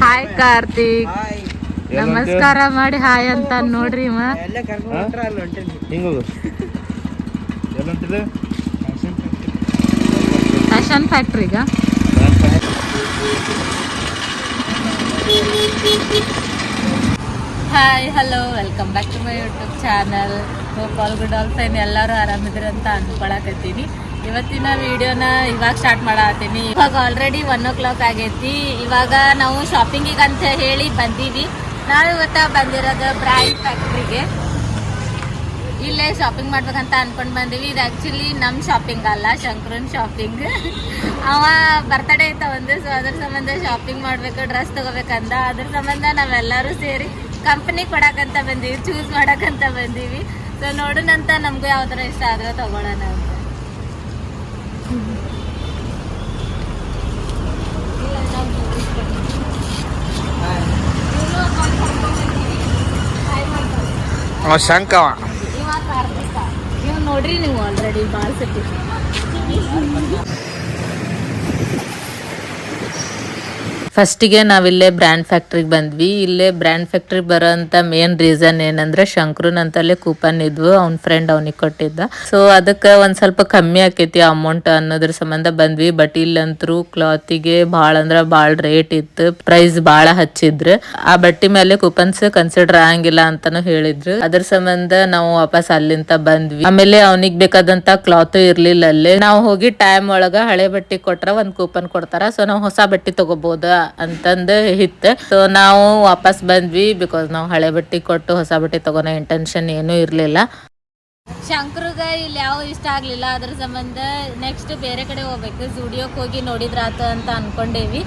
Hi Karthik ನಮಸ್ಕಾರ ಮಾಡಿ hi ಅಂತ ನೋಡ್ರಿ fashion ಫ್ಯಾಕ್ಟ್ರಿಗ hi hello welcome back to my YouTube channel hope all good all fine ಎಲ್ಲರೂ ಆರಾಮಿದ್ರಿ ಅಂತ ಅನ್ಕೊಳಕತ್ತೀನಿ ಇವತ್ತಿನ ವಿಡಿಯೋನ ಇವಾಗ ಸ್ಟಾರ್ಟ್ ಮಾಡತ್ತೀನಿ. ಇವಾಗ ಆಲ್ರೆಡಿ ಒನ್ ಓ ಕ್ಲಾಕ್ ಆಗೈತಿ. ಇವಾಗ ನಾವು ಶಾಪಿಂಗಿಗೆ ಅಂತ ಹೇಳಿ ಬಂದೀವಿ. ನಾವು ಇವತ್ತ ಬಂದಿರೋದು ಬ್ರಾಂಡ್ ಫ್ಯಾಕ್ಟ್ರಿಗೆ ಇಲ್ಲೇ ಶಾಪಿಂಗ್ ಮಾಡ್ಬೇಕಂತ ಅನ್ಕೊಂಡ್ ಬಂದೀವಿ. ಇದು ಆಕ್ಚುಲಿ ನಮ್ಮ ಶಾಪಿಂಗ್ ಅಲ್ಲ, ಶಂಕರನ್ ಶಾಪಿಂಗ್ ಅವ ಬರ್ತಡೇ ಅಂತ ಒಂದು ಸೊ ಅದ್ರ ಸಂಬಂಧ ಶಾಪಿಂಗ್ ಮಾಡ್ಬೇಕು ಡ್ರೆಸ್ ತಗೋಬೇಕಂದ. ಅದ್ರ ಸಂಬಂಧ ನಾವೆಲ್ಲರೂ ಸೇರಿ ಕಂಪನಿ ಕೊಡಕಂತ ಬಂದೀವಿ ಚೂಸ್ ಮಾಡಕಂತ ಬಂದೀವಿ. ಸೊ ನೋಡೋಣಂತ ನಮಗೂ ಯಾವ್ದಾರ ಇಷ್ಟ ಆದ್ರೆ ತಗೊಳ್ಳೋಣ ಅಂತ ಇಲ್ಲ, ನಾವ್ ಇವ್ನು ಬಂದ್ ಕರ್ಕೊಂಡ್ ಬಂದೀವಿ. Hi ಮಾಡ್ತಾರೆ. ಅವ ಶಂಕವ. ನೋಡ್ರಿ ನೀವು ಆಲ್ರೆಡಿ ಭಾಳ ಸತಿ ಫಸ್ಟಿಗೆ ನಾವಿಲ್ಲೇ ಬ್ರ್ಯಾಂಡ್ ಫ್ಯಾಕ್ಟ್ರಿಗೆ ಬಂದ್ವಿ. ಇಲ್ಲೇ ಬ್ರ್ಯಾಂಡ್ ಫ್ಯಾಕ್ಟ್ರಿಗೆ ಬರೋಂಥ ಮೇನ್ ರೀಸನ್ ಏನಂದ್ರೆ ಶಂಕ್ರನ್ ಕೂಪನ್ ಇದ್ವು. ಅವ್ನ ಫ್ರೆಂಡ್ ಅವನಿಗೆ ಕೊಟ್ಟಿದ್ದ. ಸೊ ಅದಕ್ಕೆ ಒಂದ್ ಸ್ವಲ್ಪ ಕಮ್ಮಿ ಆಕೈತಿ ಅಮೌಂಟ್ ಅನ್ನೋದ್ರ ಸಂಬಂಧ ಬಂದ್ವಿ. ಬಟ್ ಇಲ್ಲಂತರೂ ಕ್ಲಾತಿಗೆ ಭಾಳ ಅಂದ್ರೆ ಭಾಳ ರೇಟ್ ಇತ್ತು. ಪ್ರೈಸ್ ಭಾಳ ಹಚ್ಚಿದ್ರು. ಆ ಬಟ್ಟಿ ಮೇಲೆ ಕೂಪನ್ಸ್ ಕನ್ಸಿಡರ್ ಆಗಂಗಿಲ್ಲ ಅಂತಾನು ಹೇಳಿದ್ರು. ಅದ್ರ ಸಂಬಂಧ ನಾವು ವಾಪಸ್ ಅಲ್ಲಿಂದ ಬಂದ್ವಿ. ಆಮೇಲೆ ಅವನಿಗೆ ಬೇಕಾದಂತ ಕ್ಲಾತ್ ಇರ್ಲಿಲ್ಲ ಅಲ್ಲೇ. ನಾವು ಹೋಗಿ ಟೈಮ್ ಒಳಗ ಹಳೆ ಬಟ್ಟೆ ಕೊಟ್ರ ಒಂದ್ ಕೂಪನ್ ಕೊಡ್ತಾರ. ಸೊ ನಾವು ಹೊಸ ಬಟ್ಟೆ ತಗೋಬಹುದು ಅಂತಂದು ಇತ್ತು. ಸೊ ನಾವು ವಾಪಸ್ ಬಂದ್ವಿ ಬಿಕಾಸ್ ನಾವು ಹಳೆ ಬಟ್ಟೆ ಕೊಟ್ಟು, ಹೊಸ ಬಟ್ಟೆ ತಗೋನೋ ಇಂಟೆನ್ಷನ್ ಏನೂ ಇರಲಿಲ್ಲ. ಶಂಕರ್ಗ ಇಲ್ಲಿ ಯಾವ ಇಷ್ಟ ಆಗ್ಲಿಲ್ಲ. ಅದ್ರ ಸಂಬಂಧ ನೆಕ್ಸ್ಟ್ ಬೇರೆ ಕಡೆ ಹೋಗ್ಬೇಕು. ಸ್ಟುಡಿಯೋಕ್ಕೆ ಹೋಗಿ ನೋಡಿದ್ರಾತ ಅಂತ ಅನ್ಕೊಂಡೇವಿ.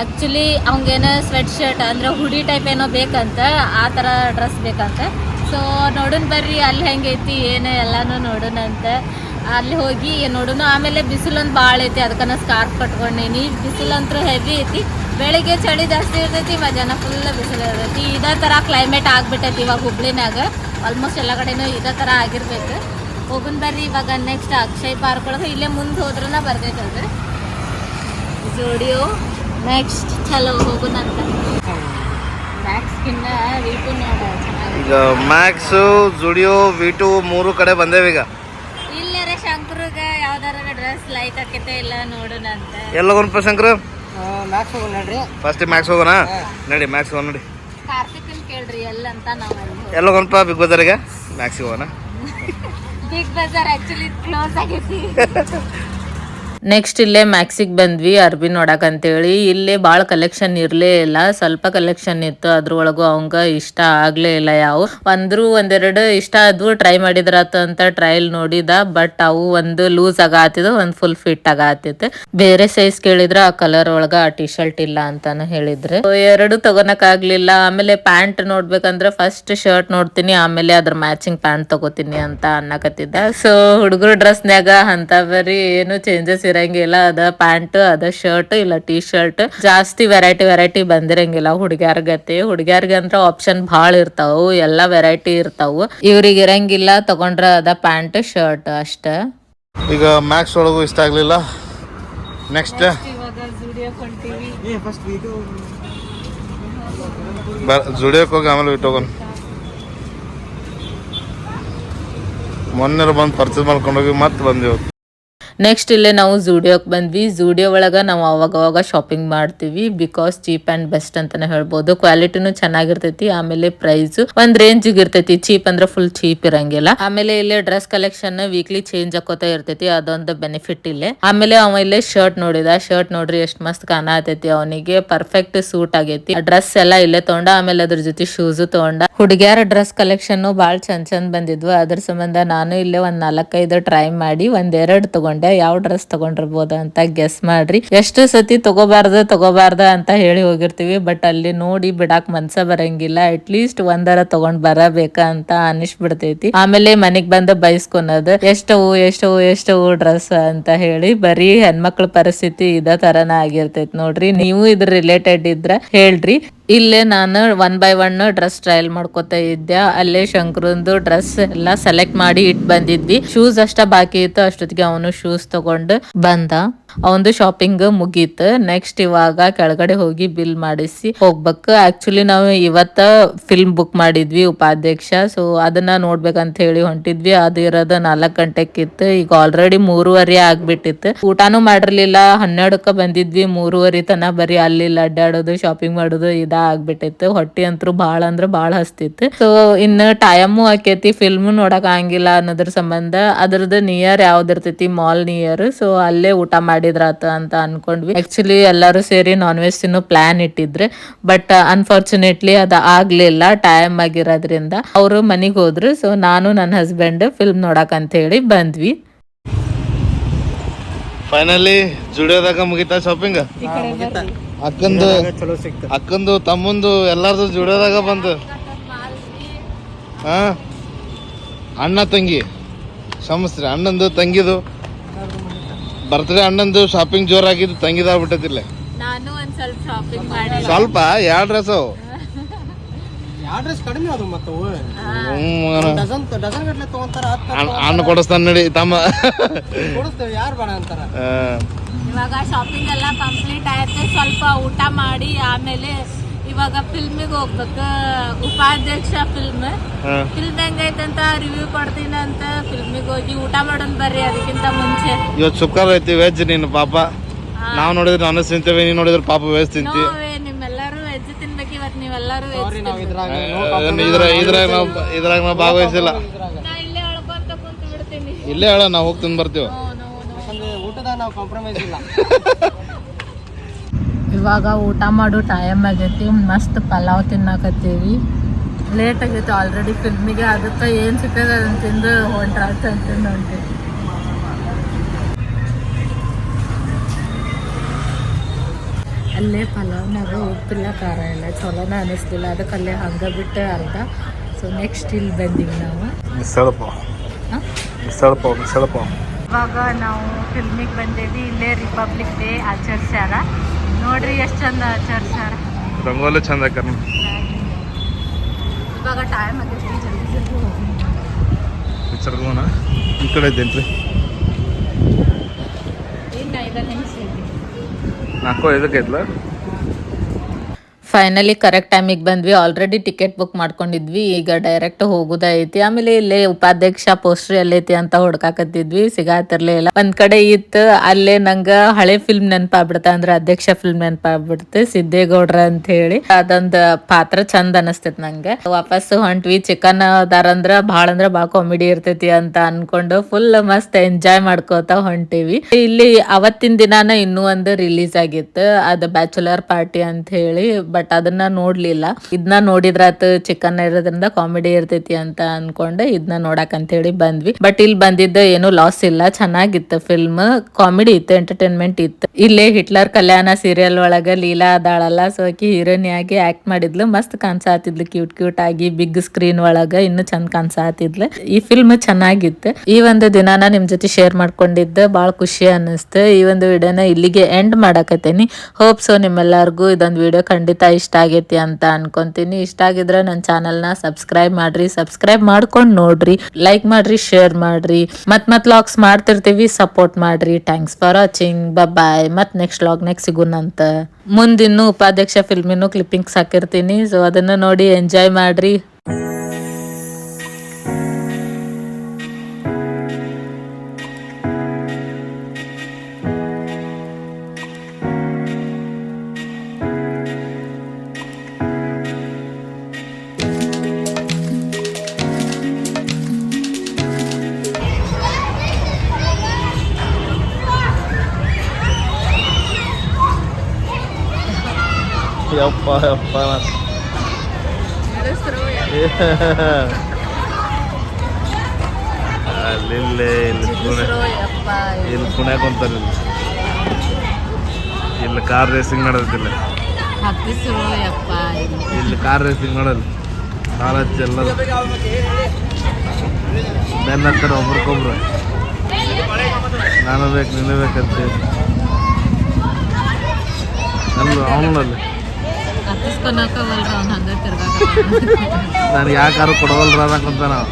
ಆ್ಯಕ್ಚುಲಿ ಅವಂಗೇನೋ ಸ್ವೆಟ್ ಶರ್ಟ್ ಅಂದ್ರೆ ಹುಡಿ ಟೈಪ್ ಏನೋ ಬೇಕಂತ, ಆ ಥರ ಡ್ರೆಸ್ ಬೇಕಂತ. ಸೊ ನೋಡೋಣ ಬರ್ರಿ, ಅಲ್ಲಿ ಹೆಂಗೈತಿ, ಏನು ಎಲ್ಲಾನು ನೋಡೋಣ ಅಂತ. ಅಲ್ಲಿ ಹೋಗಿ ನೋಡೋಣ. ಆಮೇಲೆ ಬಿಸಿಲೊಂದು ಭಾಳ ಐತಿ ಅದಕ್ಕನ ಸ್ಕಾರ್ಫ್ ಕಟ್ಕೊಂಡೇನಿ. ಬಿಸಿಲಂತೂ ಹೆವಿ ಐತಿ. ಬೆಳಿಗ್ಗೆ ಚಳಿ ಜಾಸ್ತಿ ಇರ್ತೈತಿ ಮಧ್ಯಾಹ್ನ ಫುಲ್ ಬಿಸಿಲು ಇರ್ತೈತಿ. ಇದೇ ಥರ ಕ್ಲೈಮೇಟ್ ಆಗಿಬಿಟ್ಟೈತಿ ಇವಾಗ ಹುಬ್ಳಿನಾಗ ಆಲ್ಮೋಸ್ಟ್ ಎಲ್ಲ ಕಡೆನೂ ಇದೇ ಥರ ಆಗಿರ್ಬೇಕು. ಹೋಗುನ್ ಬರ್ರಿ ಇವಾಗ ನೆಕ್ಸ್ಟ್ ಅಕ್ಷಯ್ ಪಾರ್ಕ್ ಒಳಗೆ ಇಲ್ಲೇ ಮುಂದೆ ಹೋದ್ರೂ ಬರ್ತೈತಲ್ರಿ ಜೋಡಿಯೋ ನೆಕ್ಸ್ಟ್ ಚಲೋ ಹೋಗುನ್ ಅಂತ. ಮ್ಯಾಕ್ಸ್ಕಿನ್ನ ವೀಟು ನೋಡ ಚೆನ್ನಾಗಿ. ಈಗ ಮ್ಯಾಕ್ಸ್ ಜುಡಿಯೋ ವಿಟು ಮೂರು ಕಡೆ ಬಂದೇವ ಈಗ. ಇಲ್ಲರ ಶಂಕರ್ಗ ಯಾವ್ದಾರ ಡ್ರೆಸ್ ಲೈಕ್ ಆಕೈತೆ ಇಲ್ಲ ನೋಡೋಣ ಅಂತ ಎಲ್ಲ ಒಂದು ಶಂಕರ? ಮ್ಯಾಕ್ಸ್ ಹೋಗೋಣ ನೋಡ್ರಿ. ಫಸ್ಟ್ ಮ್ಯಾಕ್ಸ್ ಹೋಗೋಣ? ನಡಿ ಮ್ಯಾಕ್ಸ್ ಹೋಗೋಣ ನೋಡಿ. ಕಾರ್ತಿಕನ್ ಕೇಳ್ರಿ ಎಲ್ಲ ಅಂತ ನಾವು ಎಲ್ಲ ಹೋಗೋಣಪ್ಪ? ಬಿಗ್ ಬಜಾರಿಗೆ ಮ್ಯಾಕ್ಸಿಗೆ ಹೋಗೋಣ. ಬಿಗ್ ಬಜಾರ್ ಆಕ್ಚುಲಿ ಕ್ಲೋಸ್ ಆಗೈತಿ. ನೆಕ್ಸ್ಟ್ ಇಲ್ಲೇ ಮ್ಯಾಕ್ಸಿಗೆ ಬಂದ್ವಿ ಅರ್ಬಿ ನೋಡಕ್ ಅಂತೇಳಿ. ಇಲ್ಲೇ ಭಾಳ ಕಲೆಕ್ಷನ್ ಇರ್ಲೇ ಇಲ್ಲ. ಸ್ವಲ್ಪ ಕಲೆಕ್ಷನ್ ಇತ್ತು, ಅದ್ರೊಳಗು ಅವಂಗ ಇಷ್ಟ ಆಗ್ಲೇ ಇಲ್ಲ ಯಾವ. ಅಂದ್ರು ಒಂದೆರಡು ಇಷ್ಟ ಆದ್ವು ಟ್ರೈ ಮಾಡಿದ್ರಾತ ಅಂತ ಟ್ರಯಲ್ ನೋಡಿದ. ಬಟ್ ಅವು ಒಂದು ಲೂಸ್ ಆಗತ್ತಿದ್ದು ಒಂದ್ ಫುಲ್ ಫಿಟ್ ಆಗತ್ತಿತ್ತು ಬೇರೆ ಸೈಜ್ ಕೇಳಿದ್ರ, ಆ ಕಲರ್ ಒಳಗ ಆ ಟಿ ಶರ್ಟ್ ಇಲ್ಲ ಅಂತಾನು ಹೇಳಿದ್ರೆ. ಎರಡು ತಗೋನಕ್ ಆಗ್ಲಿಲ್ಲ. ಆಮೇಲೆ ಪ್ಯಾಂಟ್ ನೋಡ್ಬೇಕಂದ್ರೆ ಫಸ್ಟ್ ಶರ್ಟ್ ನೋಡ್ತೀನಿ, ಆಮೇಲೆ ಅದ್ರ ಮ್ಯಾಚಿಂಗ್ ಪ್ಯಾಂಟ್ ತಗೋತೀನಿ ಅಂತ ಅನ್ನಕತ್ತಿದ್ದ. ಸೊ ಹುಡುಗರು ಡ್ರೆಸ್ನ್ಯಾಗ ಅಂತ ಬರೀ ಏನು ಚೇಂಜಸ್ ಇರಂಗಿಲ್ಲ ಅದ ಪ್ಯಾಂಟ್, ಅದ ಶರ್ಟ್ ಇಲ್ಲ ಟೀ ಶರ್ಟ್ ಜಾಸ್ತಿ ವೆರೈಟಿ ವೆರೈಟಿ ಬಂದಿರಂಗಿಲ್ಲ ಹುಡುಗ್ಯಾರ್ಗತಿ. ಹುಡುಗ್ಯಾರ್ಗಂದ್ರ ಆಪ್ಷನ್ ಭಾಳ ಇರ್ತಾವು, ಎಲ್ಲಾ ವೆರೈಟಿ ಇರ್ತಾವು. ಇವ್ರಿಗೆ ಇರಂಗಿಲ್ಲ, ತಗೊಂಡ್ರ ಅದ ಪ್ಯಾಂಟ್ ಶರ್ಟ್ ಅಷ್ಟ. ಈಗ ಮ್ಯಾಕ್ಸ್ ಒಳಗೂ ಇಷ್ಟ ಆಗ್ಲಿಲ್ಲ. ನೆಕ್ಸ್ಟ್ ಜುಡಿಯೋಕೆ ಆಮೇಲೆ ಹೋಗೋಣ. ಮೊನ್ನೆ ಬಂದು ಪರ್ಚೇಸ್ ಮಾಡ್ಕೊಂಡೋಗಿ ಮತ್ತೆ ಬಂದೆವು ನೆಕ್ಸ್ಟ್ ಇಲ್ಲೇ ನಾವು ಜೂಡಿಯೋಕ್ ಬಂದ್ವಿ. ಜೂಡಿಯೋ ಒಳಗ ನಾವು ಅವಾಗ ಅವಾಗ ಶಾಪಿಂಗ್ ಮಾಡ್ತೀವಿ. ಬಿಕಾಸ್ ಚೀಪ್ ಅಂಡ್ ಬೆಸ್ಟ್ ಅಂತಾನೆ ಹೇಳ್ಬೋದು. ಕ್ವಾಲಿಟಿನೂ ಚೆನ್ನಾಗಿರ್ತೈತಿ. ಆಮೇಲೆ ಪ್ರೈಸ್ ಒಂದ್ ರೇಂಜ್ ಇರ್ತೈತಿ. ಚೀಪ್ ಅಂದ್ರೆ ಫುಲ್ ಚೀಪ್ ಇರಂಗಿಲ್ಲ. ಆಮೇಲೆ ಇಲ್ಲೇ ಡ್ರೆಸ್ ಕಲೆಕ್ಷನ್ ವೀಕ್ಲಿ ಚೇಂಜ್ ಆಕೋತಾ ಇರ್ತೈತಿ. ಅದೊಂದು ಬೆನಿಫಿಟ್ ಇಲ್ಲೇ. ಆಮೇಲೆ ಅವ ಇಲ್ಲೇ ಶರ್ಟ್ ನೋಡಿದ. ಶರ್ಟ್ ನೋಡ್ರಿ ಎಷ್ಟ್ ಮಸ್ತ್ ಕಾಣತೈತಿ ಅವನಿಗೆ ಪರ್ಫೆಕ್ಟ್ ಸೂಟ್ ಆಗೈತಿ. ಡ್ರೆಸ್ ಎಲ್ಲ ಇಲ್ಲೇ ತಗೊಂಡ, ಆಮೇಲೆ ಅದ್ರ ಜೊತೆ ಶೂಸ್ ತಗೊಂಡ. ಹುಡುಗಿಯರ ಡ್ರೆಸ್ ಕಲೆಕ್ಷನ್ ಬಾಳ್ ಚಂದ್ ಚಂದ್ ಬಂದಿದ್ವು. ಅದ್ರ ಸಂಬಂಧ ನಾನು ಇಲ್ಲೇ ಒಂದ್ ನಾಲ್ಕೈದು ಟ್ರೈ ಮಾಡಿ ಒಂದೆರಡು ತಗೊಂಡೆ. ಯಾವ ಡ್ರೆಸ್ ತಗೊಂಡಿರ್ಬೋದು ಅಂತ ಗೆಸ್ ಮಾಡ್ರಿ. ಎಷ್ಟು ಸತಿ ತಗೋಬಾರ್ದ ತಗೋಬಾರ್ದ ಅಂತ ಹೇಳಿ ಹೋಗಿರ್ತೀವಿ. ಬಟ್ ಅಲ್ಲಿ ನೋಡಿ ಬಿಡಾಕ್ ಮನ್ಸ ಬರಂಗಿಲ್ಲ. ಅಟ್ ಲೀಸ್ಟ್ ಒಂದರ ತಗೊಂಡ್ ಬರಬೇಕ ಅಂತ ಅನಿಸ್ಬಿಡ್ತೈತಿ. ಆಮೇಲೆ ಮನೆಗ್ ಬಂದ ಬೈಸ್ಕೊನೋದು ಎಷ್ಟವು ಎಷ್ಟವು ಎಷ್ಟವು ಡ್ರೆಸ್ ಅಂತ ಹೇಳಿ ಬರೀ ಹೆಣ್ಮಕ್ಳ ಪರಿಸ್ಥಿತಿ ಇದ ತರನ ಆಗಿರ್ತೈತಿ ನೋಡ್ರಿ. ನೀವು ಇದ್ರ ರಿಲೇಟೆಡ್ ಇದ್ರ ಹೇಳ್ರಿ. ಇಲ್ಲೇ ನಾನು one by one dress trial ಮಾಡ್ಕೋತಾ ಇದ್ದೆ. ಅಲ್ಲೇ ಶಂಕರಂದು ಡ್ರೆಸ್ ಎಲ್ಲ ಸೆಲೆಕ್ಟ್ ಮಾಡಿ ಇಟ್ ಬಂದಿದ್ವಿ. ಶೂಸ್ ಅಷ್ಟ ಬಾಕಿ ಇತ್ತು, ಅಷ್ಟೊತ್ತಿಗೆ ಅವನು ಶೂಸ್ ತಗೊಂಡು ಬಂದ. ಅವಂದು ಶಾಪಿಂಗ್ ಮುಗೀತು. ನೆಕ್ಸ್ಟ್ ಇವಾಗ ಕೆಳಗಡೆ ಹೋಗಿ ಬಿಲ್ ಮಾಡಿಸಿ ಹೋಗ್ಬೇಕು. ಆಕ್ಚುಲಿ ನಾವು ಇವತ್ತ ಫಿಲ್ಮ್ ಬುಕ್ ಮಾಡಿದ್ವಿ ಉಪಾಧ್ಯಕ್ಷ. ಸೊ ಅದನ್ನ ನೋಡ್ಬೇಕಂತ ಹೇಳಿ ಹೊಂಟಿದ್ವಿ. ಅದು ಇರೋದು ನಾಲ್ಕು ಗಂಟೆಕ್ಕಿತ್ತು ಈಗ ಆಲ್ರೆಡಿ ಮೂರುವರೆ ಆಗ್ಬಿಟ್ಟಿತ್ತು. ಊಟಾನು ಮಾಡಿರ್ಲಿಲ್ಲ. ಹನ್ನೆರಡಕ್ಕ ಬಂದಿದ್ವಿ. ಮೂರುವರೆ ತನ ಬರೀ ಅಲ್ಲಿ ಅಡ್ಡಾಡೋದು ಶಾಪಿಂಗ್ ಮಾಡೋದು ಇದ ಆಗ್ಬಿಟ್ಟಿತ್ತು. ಹೊಟ್ಟಿ ಅಂತೂ ಭಾಳ ಅಂದ್ರೆ ಭಾಳ ಹಸ್ತಿತ್ತು. ಸೊ ಇನ್ನು ಟೈಮು ಆಕೇತಿ. ಫಿಲ್ಮ್ ನೋಡಕ್ ಆಗಂಗಿಲ್ಲ ಅನ್ನೋದ್ರ ಸಂಬಂಧ. ಅದ್ರದ್ದು ನಿಯರ್ ಯಾವ್ದು ಇರ್ತೈತಿ ಮಾಲ್ ನಿಯರ್ ಸೊ ಅಲ್ಲೇ ಊಟ ಮಾಡಿದ್ರಾತ ಅಂತ ಅನ್ಕೊಂಡ್ವಿ. ಆಕ್ಚುಲಿ ಎಲ್ಲರೂ ಸೇರಿ ನಾನ್ ವೆಜ್ ತಿನ್ನೋ ಪ್ಲಾನ್ ಇಟ್ಟಿದ್ರೆ. ಬಟ್ ಅನ್ಫಾರ್ಚುನೇಟ್ಲಿ ಅದು ಆಗ್ಲಿಲ್ಲ ಟೈಮ್ ಆಗಿರೋದ್ರಿಂದ. ಅವರು ಮನೆಗೆ ಹೋದ್ರು ಸೊ ನಾನು ನನ್ನ ಹಸ್ಬೆಂಡ್ ಫಿಲ್ಮ್ ನೋಡಕ್ ಅಂತ ಹೇಳಿ ಬಂದ್ವಿ. ಫೈನಲಿ ಜುಡಿಯೋದಾಗ ಮುಗಿತಾ ಶಾಪಿಂಗ್ ಅಕ್ಕಂದು ಅಕ್ಕಂದು ತಮ್ಮಂದು ಎಲ್ಲಾರ್ದು ಜುಡಿಯೋದಾಗ ಬಂದು ಹಾ? ಅಣ್ಣ ತಂಗಿ. ಸಮಸ್ತ್ರಿ ಅಣ್ಣಂದು ತಂಗಿದು. ಬರ್ತ್ಡೇ ಅಣ್ಣಂದು ಶಾಪಿಂಗ್ ಜೋರಾಗಿದ್ದು ತಂಗಿದಾಗ್ಬಿಟ್ಟತಿಲ್ಲ ನಾನು ಒಂದ್ ಸ್ವಲ್ಪ ಶಾಪಿಂಗ್ ಮಾಡಿ. ಸ್ವಲ್ಪ ಎರಡು ಡ್ರೆಸ್ ಅವು. ಯಾವ ಡ್ರೆಸ್ ಕಡಿಮೆ ಅದು ಮತ್ತವು ಹ್ಮ್, ಡಜನ್ ಡಜನ್ ಗಟ್ಲೆ ತಗೊಂತಾರ ಅಣ್ಣ- ಕೊಡಿಸ್ತಾನ ನಡಿ ತಮ್ಮ. ಕೊಡಿಸ್ತೇವೆ ಯಾರು ಬೇಡ ಅಂತಾರ. ಇವಾಗ ಶಾಪಿಂಗ್ ಎಲ್ಲ ಕಂಪ್ಲೀಟ್ ಆಯ್ತು ಸ್ವಲ್ಪ ಊಟ ಮಾಡಿ ಆಮೇಲೆ ಇವಾಗ ಫಿಲ್ಮಿಗೆ ಹೋಗ್ಬೇಕು. ಉಪಾಧ್ಯಕ್ಷ ಫಿಲ್ಮ್. ಫಿಲ್ಮ್ ಹೆಂಗೈತಂತ ರಿವ್ಯೂ ಕೊಡ್ತೀನಿ ಅಂತ ಫಿಲ್ಮಿಗೆ ಹೋಗಿ ಊಟ ಮಾಡೋಣ ಬರ್ರಿ ಅದಕ್ಕಿಂತ ಮುಂಚೆ. ಇವತ್ತು ಶುಕ್ರವಾರ ಐತಿ ವೆಜ್ ನೀನು ಪಾಪ. ನಾವು ನೋಡಿದ್ರೆ ನಾನು ವೆಜ್ ತಿಂತೇವೆ ನೀನು ನೋಡಿದ್ರೆ ಪಾಪ ವೆಜ್ ತಿಂತಿ. ನೋವೇ ನಿಮ್ಮೆಲ್ಲರೂ ವೆಜ್ ತಿನ್ಬೇಕು ಇವತ್ತು ನೀವೆಲ್ಲರೂ ಸಾರಿ ನಾವು ಇದ್ರಾಗ ಇದ್ರ ಇದ್ರಾಗ ನಾವು ಇದ್ರಾಗ ನಾವು ಭಾಗವಹಿಸಿಲ್ಲ. ಇಲ್ಲೇ ಹೇಳ್ಕೊಂತ ಕುಂತು ಬಿಡ್ತೀನಿ. ಇಲ್ಲೇ ಹೇಳ ನಾವು ಹೋಗಿ ತಿಂದು ಬರ್ತೀವಿ. ಊಟದಾಗ ನಾವು ಕಾಂಪ್ರಮೈಸ್ ಇಲ್ಲ. ಇವಾಗ ಊಟ ಮಾಡೋ ಟೈಮ್ ಆಗೈತಿ ಮಸ್ತ್ ಪಲಾವ್ ತಿನ್ನಕತ್ತೀವಿ. ಲೇಟ್ ಆಗೈತಿ ಆಲ್ರೆಡಿ ಫಿಲ್ಮಿಗೆ ಅದಕ್ಕೆ ಏನು ಸಿಕ್ಕದ ಅದನ್ನ ತಿಂದು ಹೊಂಟ್ರಾತ ಅಂತಂದು ಹೊಂಟೀವಿ ಅಲ್ಲೇ ಪಲಾವ್ನಾಗ ಉಪ್ಪಿಲ್ಲ ಖಾರ ಇಲ್ಲ ಚಲೋನ ಅನಿಸ್ತಿಲ್ಲ ಅದಕ್ಕೆ ಅಲ್ಲೇ ಹಂಗೆ ಬಿಟ್ಟು ಅರ್ಧ. ಸೊ ನೆಕ್ಸ್ಟ್ ಇಲ್ಲಿ ಬಂದೀವಿ ನಾವು. ಇವಾಗ ನಾವು ಫಿಲ್ಮಿಗೆ ಬಂದೇವಿ ಇಲ್ಲೇ ರಿಪಬ್ಲಿಕ್ ಡೇ ಆಚರಿಸ್ಯಾರ. ನೋಡ್ರಿ ಎಷ್ಟು ಚಂದ ಆಚರಿಸ್ಯಾರ ರಂಗೋಲಿ ಚಂದ ಹಾಕ್ಯಾರ ಇವಾಗ ಟೈಮ್ ಆಗೈತಿ ಜಲ್ದಿ ಜಲ್ದಿ ಹೋಗಿ ಪಿಕ್ಚರ್ ಈ ಕಡೆ ಇದ್ದೇನ್ರಿ? ಇನ್ನು ಐದು ನಿಮಿಷ ಐತಿ ನಾಲ್ಕು ಐದಕ್ಕೆ ಐತ್ಲ? ಫೈನಲಿ ಕರೆಕ್ಟ್ ಟೈಮಿಗೆ ಬಂದ್ವಿ. ಆಲ್ರೆಡಿ ಟಿಕೆಟ್ ಬುಕ್ ಮಾಡ್ಕೊಂಡಿದ್ವಿ. ಈಗ ಡೈರೆಕ್ಟ್ ಹೋಗೋದೈತಿ ಆಮೇಲೆ ಇಲ್ಲೇ ಉಪಾಧ್ಯಕ್ಷ ಪೋಸ್ಟರ್ ಎಲ್ಲೈತಿ ಅಂತ ಹುಡ್ಕಾಕತ್ತಿದ್ವಿ. ಸಿಗಾತಿರ್ಲೇ ಇಲ್ಲ. ಒಂದ್ ಕಡೆ ಇತ್ತು. ಅಲ್ಲೇ ನಂಗ ಹಳೆ ಫಿಲ್ಮ್ ನೆನಪಾಗ್ಬಿಡ್ತ. ಅಂದ್ರೆ ಅಧ್ಯಕ್ಷ ಫಿಲ್ಮ್ ನೆನಪಾಗ್ಬಿಡುತ್ತೆ ಸಿದ್ದೇಗೌಡ್ರ ಅಂತ ಹೇಳಿ. ಅದೊಂದ್ ಪಾತ್ರ ಚಂದ ಅನಸ್ತೈತಿ ನಂಗೆ. ವಾಪಸ್ ಹೊಂಟ್ವಿ. ಚಿಕನ್ ದಾರಂದ್ರ ಭಾಳ ಅಂದ್ರ ಭಾಳ ಕಾಮಿಡಿ ಇರ್ತೈತಿ ಅಂತ ಅನ್ಕೊಂಡು ಫುಲ್ ಮಸ್ತ್ ಎಂಜಾಯ್ ಮಾಡ್ಕೋತ ಹೊಂಟಿವಿ. ಇಲ್ಲಿ ಅವತ್ತಿನ ದಿನಾನ ಇನ್ನೂ ಒಂದು ರಿಲೀಸ್ ಆಗಿತ್ತು. ಅದು ಬ್ಯಾಚುಲರ್ ಪಾರ್ಟಿ ಅಂತ ಹೇಳಿ. ಬಟ್ ಅದನ್ನ ನೋಡ್ಲಿಲ್ಲ. ಇದನ್ನ ನೋಡಿದ್ರಾತ ಚಿಕನ್ ಇರೋದ್ರಿಂದ ಕಾಮಿಡಿ ಇರ್ತೈತಿ ಅಂತ ಅನ್ಕೊಂಡು ಇದನ್ನ ನೋಡಕ್ ಅಂತ ಹೇಳಿ ಬಂದ್ವಿ. ಬಟ್ ಇಲ್ಲಿ ಬಂದಿದ್ದ ಏನು ಲಾಸ್ ಇಲ್ಲ. ಚೆನ್ನಾಗಿತ್ತು ಫಿಲ್ಮ್ ಕಾಮಿಡಿ ಇತ್ತು ಎಂಟರ್ಟೈನ್ಮೆಂಟ್ ಇತ್ತು. ಇಲ್ಲೇ ಹಿಟ್ಲರ್ ಕಲ್ಯಾಣ ಸೀರಿಯಲ್ ಒಳಗ ಲೀಲಾ ಅದಾಳಲ್ಲ ಸೊ ಆಕಿ ಹೀರೋಯಿನ್ ಆಗಿ ಆಕ್ಟ್ ಮಾಡಿದ್ಲು. ಮಸ್ತ್ ಕಾಣ್ಸಾತಿದ್ಲು ಕ್ಯೂಟ್ ಕ್ಯೂಟ್ ಆಗಿ ಬಿಗ್ ಸ್ಕ್ರೀನ್ ಒಳಗ ಇನ್ನು ಚಂದ ಕಾಣ್ಸಾತಿದ್ಲು. ಈ ಫಿಲ್ಮ್ ಚೆನ್ನಾಗಿತ್ತು. ಈ ಒಂದು ದಿನಾನ ನಿಮ್ ಜೊತೆ ಶೇರ್ ಮಾಡ್ಕೊಂಡಿದ್ದ ಬಾಳ ಖುಷಿ ಅನ್ನಿಸ್ತು. ಈ ಒಂದು ವಿಡಿಯೋನ ಇಲ್ಲಿಗೆ ಎಂಡ್ ಮಾಡಕತ್ತೇನಿ. ಹೋಪ್ ಸೊ ನಿಮ್ಮೆಲ್ಲರಿಗೂ ಇದೊಂದು ವಿಡಿಯೋ ಖಂಡಿತ ಇಷ್ಟ ಆಗೈತಿ ಅಂತ ಅನ್ಕೊಂತೀನಿ. ಇಷ್ಟ ಆಗಿದ್ರೆ ನನ್ನ ಚಾನಲ್ನ ಸಬ್ಸ್ಕ್ರೈಬ್ ಮಾಡ್ರಿ. ಸಬ್ಸ್ಕ್ರೈಬ್ ಮಾಡ್ಕೊಂಡು ನೋಡ್ರಿ. ಲೈಕ್ ಮಾಡ್ರಿ ಶೇರ್ ಮಾಡ್ರಿ. ಮತ್ ಮತ್ ಲಾಗ್ಸ್ ಮಾಡ್ತಿರ್ತೀವಿ. ಸಪೋರ್ಟ್ ಮಾಡ್ರಿ. ಥ್ಯಾಂಕ್ಸ್ ಫಾರ್ ವಾಚಿಂಗ್ ಬಾಯ್ ಮತ್ ನೆಕ್ಸ್ಟ್ ಲಾಗ್ ನೆಕ್ಸ್ಟ್ ಸಿಗುನಂತ ಮುಂದಿನ್ನು ಉಪಾಧ್ಯಕ್ಷ ಫಿಲ್ಮಿನೂ ಕ್ಲಿಪ್ಪಿಂಗ್ಸ್ ಹಾಕಿರ್ತೀನಿ. ಸೊ ಅದನ್ನ ನೋಡಿ ಎಂಜಾಯ್ ಮಾಡ್ರಿ. ಯಪ್ಪ ಯಪ್ಪ ಅಲ್ಲಿಲ್ಲೇ ಇಲ್ಲಿ ಪುಣೆ ಇಲ್ಲಿ ಪುಣ್ಯಾಗ ಕುಂತಾರ ಇಲ್ಲಿ. ಇಲ್ಲಿ ಕಾರ್ ರೇಸಿಂಗ್ ನಡೆದಿಲ್ಲ ಇಲ್ಲಿ ಕಾರ್ ರೇಸಿಂಗ್ ಮಾಡಲ್ಲ ಕಾರ್ ಹಚ್ಚಿ ಎಲ್ಲ ಬೆನ್ನ ಹತ್ತಾರೆ ಒಬ್ರಿಗೊಬ್ರು. ನಾನು ಬೇಕು ನೀನು ಬೇಕಂತ ನಮ್ದು ಅವನಲ್ಲಿ ಹತ್ತಿಸ್ಕೊಳಕವಲ್ರ ಅವ್ನ ಹಂಗ ನನಗೆ ಯಾಕಾರು ಕೊಡವಲ್ರ ಅನ್ನಕ್ಕಂತ ನಾವು.